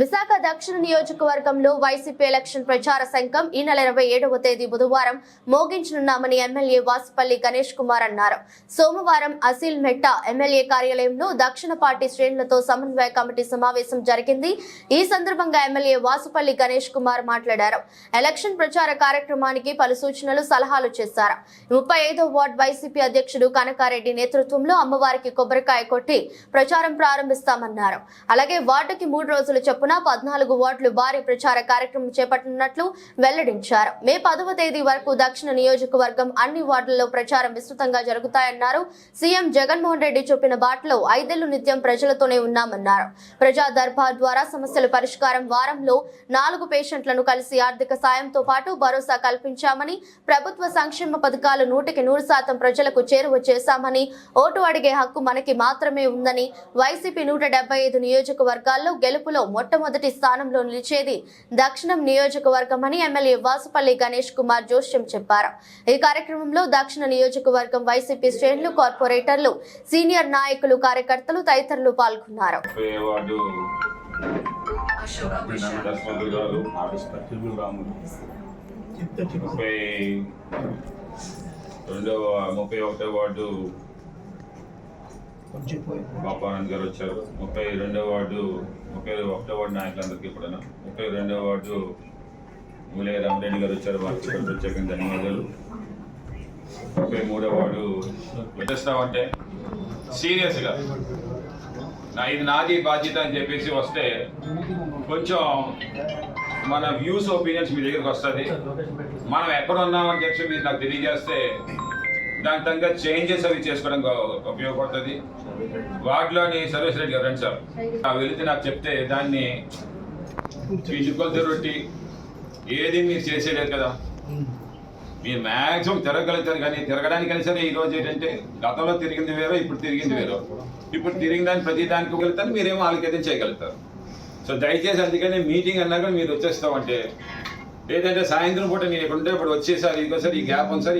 విశాఖ దక్షిణ నియోజకవర్గంలో YCP election ప్రచార సంఘం ఈ నెల ఇరవై ఏడవ తేదీ బుధవారం మోగించనున్నామని ఎమ్మెల్యే వాసుపల్లి గణేష్ కుమార్ అన్నారు. సోమవారం అసిల్ మెట్టా ఎమ్మెల్యే కార్యాలయంలో దక్షిణ పార్టీ శ్రేణులతో సమన్వయ కమిటీ సమావేశం జరిగింది. ఈ సందర్భంగా ఎమ్మెల్యే వాసుపల్లి గణేష్ కుమార్ మాట్లాడారు. ఎలక్షన్ ప్రచార కార్యక్రమానికి పలు సూచనలు సలహాలు చేశారు. ముప్పై ఐదో వార్డు వైసీపీ అధ్యక్షుడు కనకారెడ్డి నేతృత్వంలో అమ్మవారికి కొబ్బరికాయ కొట్టి ప్రచారం ప్రారంభిస్తామన్నారు. అలాగే వార్డుకి మూడు రోజులు చొప్పున పద్నాలుగు వార్డులు భారీ ప్రచార కార్యక్రమం చేపట్టనున్నట్లు వెల్లడించారు. మే పదవ తేదీ వరకు దక్షిణ నియోజకవర్గం అన్ని వార్డుల్లో ప్రచారం విస్తృతంగా జరుగుతాయన్నారు. సీఎం జగన్మోహన్ రెడ్డి చూపిన బాటలో ఐదేళ్ళు నిత్యం ప్రజలతోనే ఉన్నామన్నారు. ప్రజా దర్బార్ ద్వారా సమస్యల పరిష్కారం వారంలో నాలుగు పేషెంట్లను కలిసి ఆర్థిక సాయంతో పాటు భరోసా కల్పించామని ప్రభుత్వ సంక్షేమ పథకాలు నూటికి నూరు శాతం ప్రజలకు చేరువ చేశామని ఓటు అడిగే హక్కు మనకి మాత్రమే ఉందని వైసీపీ నూట డెబ్బై ఐదు నియోజకవర్గాల్లో గెలుపులో మొట్టమొదటి స్థానంలో నిలిచేది దక్షిణం నియోజకవర్గమని ఎమ్మెల్యే వాసుపల్లి గణేష్ కుమార్ జోష్యం చెప్పారు. ఈ కార్యక్రమంలో దక్షిణ నియోజకవర్గం వైసీపీ శ్రేణులు కార్పొరేటర్లు సీనియర్ నాయకులు కార్యకర్తలు తదితరులు పాల్గొన్నారు. రెండవ ముప్పై ఒకటో వార్డు బాపానంద్ గారు వచ్చారు. ముప్పై రెండవ వార్డు ముప్పై ఒకటో వార్డు నాయకులందరికీ కూడా ముప్పై రెండవ వార్డు ములే రామరెడ్డి గారు వచ్చారు. వారికి ప్రత్యేకంగా ధన్యవాదాలు. ముప్పై మూడవ వార్డు వచ్చేస్తామంటే సీరియస్గా నా ఇది నాది బాధ్యత అని చెప్పేసి వస్తే కొంచెం మన వ్యూస్ ఒపీనియన్స్ మీ దగ్గరికి వస్తుంది. మనం ఎక్కడ ఉన్నామని చెప్పి మీరు నాకు తెలియజేస్తే దాని తగ్గ చేంజెస్ అవి చేసుకోవడం ఉపయోగపడుతుంది. వాటిలోని సర్వీస్ రెడ్డి గారు రండి సార్. ఆ వెళితే నాకు చెప్తే దాన్ని పిచ్చుకొలతో రొట్టి ఏది మీరు చేసేయలేదు కదా. మీరు మ్యాక్సిమం తిరగలుగుతారు కానీ తిరగడానికైనా సరే ఈ రోజు ఏంటంటే గతంలో తిరిగింది వేరు ఇప్పుడు తిరిగింది వేరు. ఇప్పుడు తిరిగిన దాన్ని ప్రతి దానికి వెళ్తారు మీరేమో వాళ్ళకి చేయగలుగుతారు. సో దయచేసి అందుకని మీటింగ్ అన్నా కూడా మీరు వచ్చేస్తామంటే లేదంటే సాయంత్రం పూట నేను ఇక్కడ ఉంటే ఇప్పుడు వచ్చేసారి ఇంకోసారి ఈ గ్యాప్ ఉంది సార్